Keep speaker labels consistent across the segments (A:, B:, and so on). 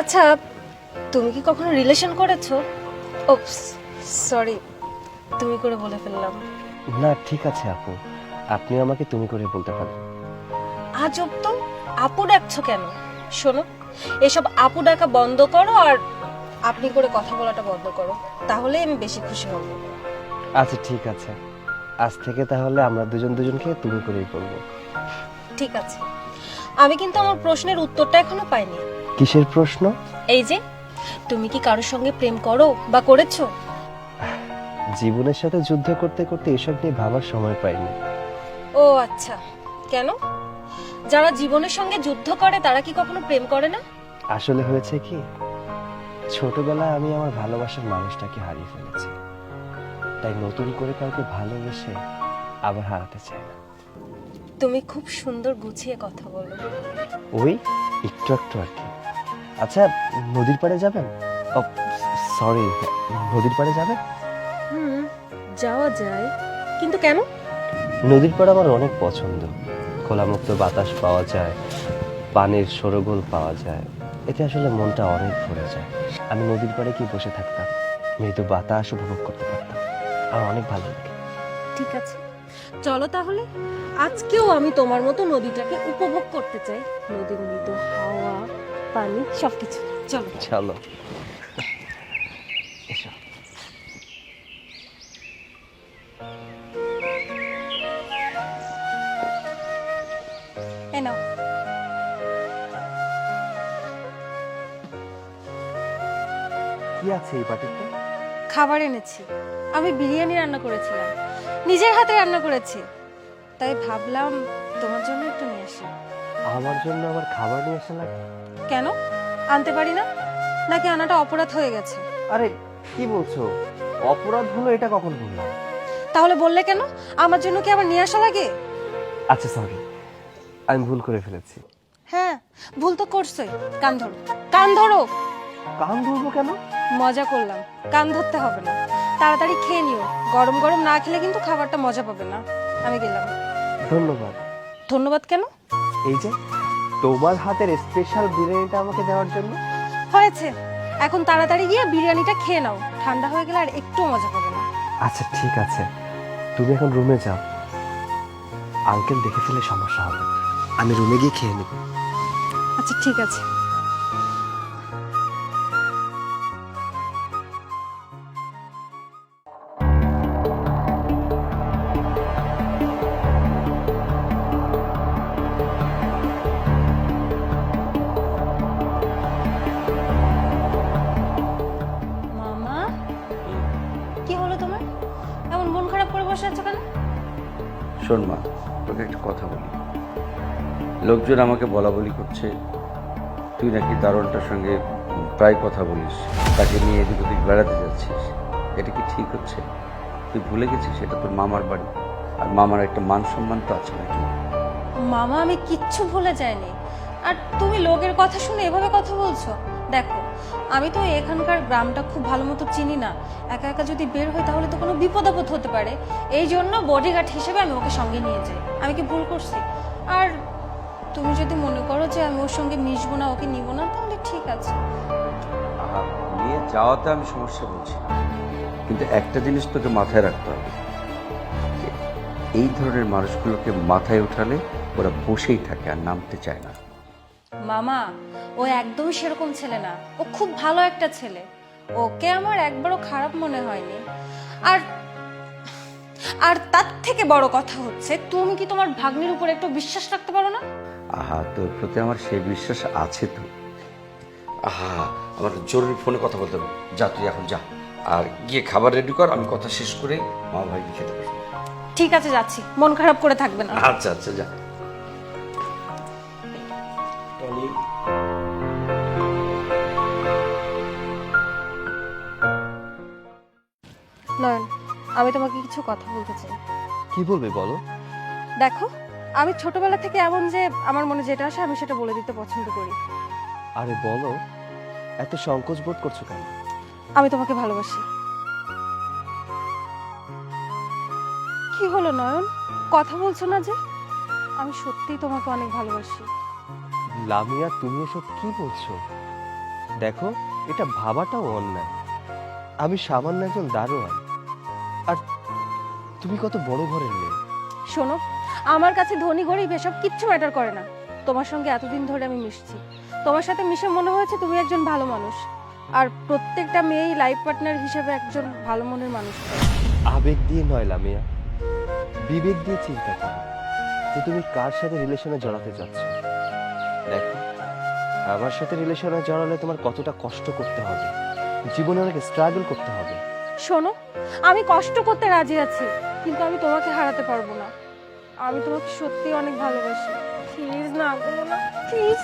A: আচ্ছা তুমি কি কখনো রিলেশন করেছ? ও সরি তুমি করে বলে ফেললাম।
B: না ঠিক আছে আপু। আপনি আমাকে তুমি করে বলতে পারেন।
A: আজব তো আপু ডাকছো কেন? শোনো এসব আপু ডাকা বন্ধ করো আর আপনি করে কথা বলাটা বন্ধ করো। তাহলে আমি বেশি খুশি হব।
B: আচ্ছা ঠিক আছে। আজ থেকে তাহলে আমরা দুজন দুজনকে তুমি করেই বলব।
A: ঠিক আছে। আমি কিন্তু আমার প্রশ্নের উত্তরটা এখনও পাইনি।
B: কিসের প্রশ্ন?
A: এই যে তুমি কি কারোর সঙ্গে প্রেম করো বা করেছ?
B: জীবনের সাথে যুদ্ধ করতে করতে এসব নিয়ে ভাবার সময় পাইনি।
A: ও আচ্ছা। কেন? যারা জীবনের সঙ্গে যুদ্ধ করে তারা কি কখনো প্রেম করে না?
B: আসলে হয়েছে কি ছোটবেলায় আমি আমার ভালোবাসার মানুষটাকে হারিয়ে ফেলেছি। তাই নতুন করে কাউকে ভালোবেসে আবার হারাতে চাই না।
A: তুমি খুব সুন্দর গুছিয়ে কথা বলো।
B: ওই একটু একটু আর কি। আচ্ছা নদীর পাড়ে যাবেন? সরি নদীর পাড়ে যাবেন?
A: হুম যাওয়া যায়। কিন্তু কেন?
B: নদীর পাড় আমার অনেক পছন্দ। খোলামুক্ত বাতাস পাওয়া যায় পানির সরগোল পাওয়া যায়। এতে আসলে মনটা অনেক ভরে যায়। আমি নদীর পাড়ে কি বসে থাকতাম? মৃদু বাতাস উপভোগ করতে পারতাম। আমার অনেক ভালো লাগে।
A: ঠিক আছে। চলো তাহলে। আজকেও আমি তোমার মতো নদীটাকে উপভোগ করতে চাই। নদীর মৃদু হাওয়া পানি সবকিছু। চলো।
B: চলো। এসো। কি আছে এই বাটিতে?
A: খাবার এনেছি। আমি বিরিয়ানি রান্না করেছিলাম। নিজের হাতে রান্না করেছি। তাই ভাবলাম তোমার জন্য একটু নিয়ে আসি।
B: আমার জন্য আবার খাবার নিয়ে আসা
A: কেন? আনতে পারি না? নাকি আনাটা অপরাধ হয়ে গেছে?
B: আরে কি বলছো? অপরাধ হলো এটা কখন বললাম?
A: তাহলে বললে কেন? আমার জন্য কি আবার নিয়ে আসা লাগে?
B: আচ্ছা সরি আমি ভুল করে ফেলেছি।
A: হ্যাঁ ভুল তো করছোই। কান ধরো। কান ধরো।
B: কান ধরবো কেন?
A: মজা করলাম। কান ধরতে হবে না। তাড়াতাড়ি খেয়ে নিও। গরম গরম না খেলে কিন্তু খাবারটা মজা পাবে না। আমি গেলাম।
B: ধন্যবাদ।
A: ধন্যবাদ কেন?
B: এই যে তোমার হাতের স্পেশাল বিরিয়ানিটা আমাকে দেওয়ার জন্য।
A: হয়েছে। এখন তাড়াতাড়ি গিয়ে বিরিয়ানিটা খেয়ে নাও। ঠান্ডা হয়ে গেলে আর একটু মজা পাবে না।
B: আচ্ছা ঠিক আছে। তুমি এখন রুমে যাও। আঙ্কেল দেখে ফেলে সমস্যা হবে। আমি রুমে গিয়ে খেয়ে নেব
A: আচ্ছা ঠিক আছে। করে বসে আছো কেন?
C: শোন মা তোকে একটা কথা বলি। লোকজন আমাকে বলা বলি করছে তুই নাকি দারোয়ানটার সঙ্গে প্রায় কথা বলিস তাকে নিয়ে এদিক ওদিক বেড়াতে যাচ্ছিস। এটা কি ঠিক হচ্ছে? তুই ভুলে গেছিস এটা তোর মামার বাড়ি। আর মামার একটা মান সম্মান তো আছে নাকি?
A: মামা আমি কিচ্ছু ভুলে যাইনি। আর তুমি লোকের কথা শুনে এভাবে কথা বলছো? দেখো, আমি তো এখানকার গ্রামটা খুব ভালো মতো চিনি না। একা একা যদি বের হই তাহলে তো কোনো বিপদ আপদ হতে পারে। এই জন্য বডিগার্ড হিসেবে আমি ওকে সঙ্গে নিয়ে যাই। আমি কি ভুল করছি? আর তুমি যদি মনে করো যে আমি ওর সঙ্গে মিশবো না, ওকে নিব না, তাহলে ঠিক আছে।
C: নিয়ে যাওয়াতে আমি সমস্যা বলছি কিন্তু একটা জিনিস তোকে মাথায় রাখতে হবে। এই ধরনের মানুষগুলোকে মাথায় উঠালে ওরা বসেই থাকে আর নামতে চায় না।
A: মামা ও একদমই সেরকম ছেলে না। ও খুব ভালো একটা ছেলে। ওকে আমার একবারও খারাপ মনে হয়নি। আর আর তার থেকে বড় কথা হচ্ছে তুমি কি তোমার ভাগ্নির উপর একটু বিশ্বাস রাখতে পারো না?
C: আহা তোর প্রতি আমার সেই বিশ্বাস আছে তো। আহা আমার জরুরি ফোনে কথা বলতে হবে। যা তুই এখন যা। আর গিয়ে খাবার রেডি কর আমি কথা শেষ করে মা ভাইকে খেতে পারব
A: ঠিক আছে যাচ্ছি। মন খারাপ করে থাকবে না।
C: আচ্ছা আচ্ছা যা।
A: নয়ন আমি তোমাকে কিছু কথা বলতে চাই।
B: কি বলবে বলো?
A: দেখো আমি ছোটবেলা থেকে এমন যে আমার মনে যেটা আসে আমি সেটা বলে দিতে পছন্দ করি।
B: আরে বলো এত সংকোচ বোধ করছ কেন?
A: আমি তোমাকে ভালোবাসি। কি হলো নয়ন? কথা বলছো না যে? আমি সত্যিই তোমাকে অনেক ভালোবাসি।
B: লামিয়া তুমি এসব কি বলছো? দেখো এটা ভাবাটাও অন্যায়। আমি সামান্য একজন দারোয়ান। আর তুমি কত বড় ঘরের মেয়ে।
A: শোনো আমার কাছে ধনী গরিব এসব কিচ্ছু ম্যাটার করে না। তোমার সঙ্গে এতদিন ধরে আমি মিশছি। তোমার সাথে মিশে মনে হয়েছে তুমি একজন ভালো মানুষ। আর প্রত্যেকটা মেয়েই লাইফ পার্টনার হিসেবে একজন ভালো মনের মানুষ।
B: আবেগ দিয়ে নয় লামিয়া বিবেক দিয়ে চিন্তা করো যে তুমি কার সাথে রিলেশনে জড়াতে চাচ্ছ। দেখো আমার সাথে রিলেশনে জড়ালে তোমার কতটা কষ্ট করতে হবে জীবনে অনেক স্ট্রাগল করতে হবে।
A: শোনো, আমি কষ্ট করতে রাজি আছি, কিন্তু আমি তোমাকে হারাতে পারব না। আমি তোমাকে সত্যি অনেক ভালোবাসি। প্লিজ না করো না প্লিজ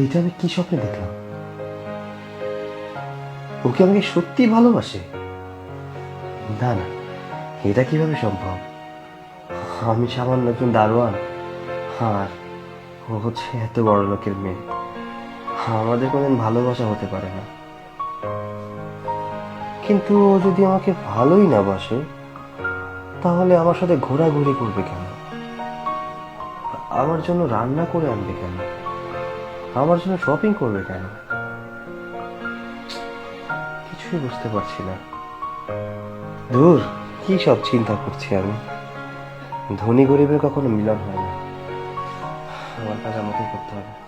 B: এইটা আমি কি স্বপ্নে দেখলাম? ওকে আমাকে সত্যি ভালোবাসে? না না, এটা কীভাবে সম্ভব? আমি সামান্য একজন দারোয়ান, আর ও হচ্ছে এত বড় লোকের মেয়ে। আমাদের কোনোদিন ভালোবাসা হতে পারে না। কিন্তু ও যদি আমাকে ভালোই না বাসে, তাহলে আমার সাথে ঘোরাঘুরি করবে কেন? আমার জন্য রান্না করে আনবে কেন? আমার জন্য শপিং করবে কেন? কিছুই বুঝতে পারছি না। দূর কি সব চিন্তা করছি আমি? ধনী গরিবের কখনো মিলন হয় না। আমার কাজ আমাকেই করতে হবে।